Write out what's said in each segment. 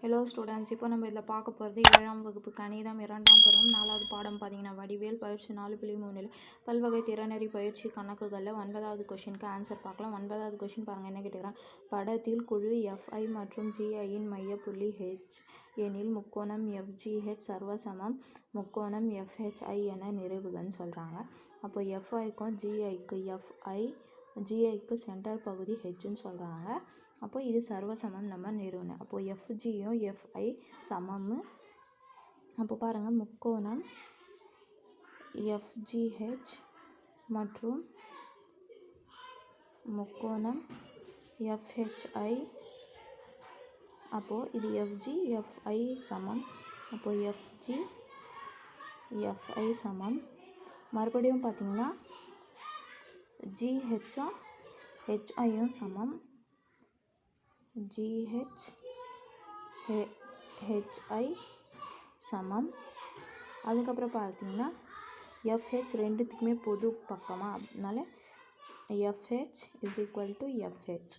Hello students இப்போ நம்ம இதில் பார்க்க போகிறது ஏழாம் வகுப்பு கணிதம் இரண்டாம் பருவம் நாலாவது பாடம் பார்த்தீங்கன்னா வடிவேல் பயிற்சி நாலு புள்ளி மூணில் பல்வகை திறனறி பயிற்சி கணக்குகளில் ஒன்பதாவது கொஷினுக்கு ஆன்சர் பார்க்கலாம். ஒன்பதாவது கொஷின் பாருங்கள் என்ன கேட்டுக்கிறான் படத்தில் குழு எஃப்ஐ மற்றும் ஜிஐயின் மைய புள்ளி ஹெச் எனில் முக்கோணம் எஃப்ஜிஹெச் சர்வசமம் முக்கோணம் எஃப்ஹெச்ஐ என நிறைவுகள்னு சொல்கிறாங்க அப்போ எஃப்ஐக்கும் ஜிஐக்கு எஃப்ஐ ஜிஐக்கு சென்டர் பகுதி ஹெச்னு சொல்கிறாங்க அப்போ இது சர்வசமம் நம்ம நிறுவனம். அப்போது எஃப்ஜியும் எஃப்ஐ சமம். அப்போ பாருங்கள் முக்கோணம் எஃப்ஜிஹெச் மற்றும் முக்கோணம் எஃப்ஹெச்ஐ அப்போது இது எஃப்ஜி எஃப்ஐ சமம். அப்போது எஃப்ஜி எஃப்ஐ சமம். மறுபடியும் பார்த்திங்கன்னா ஜிஹெச்சும் ஹெச்ஐயும் சமம் ஜிஹெச் ஹெச்ஐ சமம் அதுக்கப்புறம் பார்த்தீங்கன்னா எஃப்ஹெச் ரெண்டுத்துக்குமே பொது பக்கமாக அதனால FH is equal to FH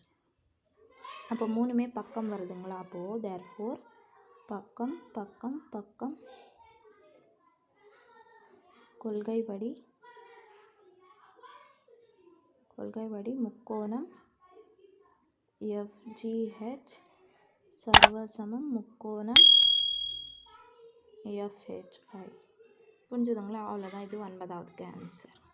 அப்போ மூணுமே பக்கம் வருதுங்களா அப்போது தேர் ஃபோர் பக்கம் பக்கம் பக்கம் கொள்கைப்படி கொள்கைப்படி முக்கோணம் எஃப்ஜிஹெச் சர்வசமம் முக்கோணம் எஃப்ஹெச்ஐ. புரிஞ்சுதுங்களா? அவ்வளோதான் இது ஒன்பதாவதுக்கு ஆன்சர்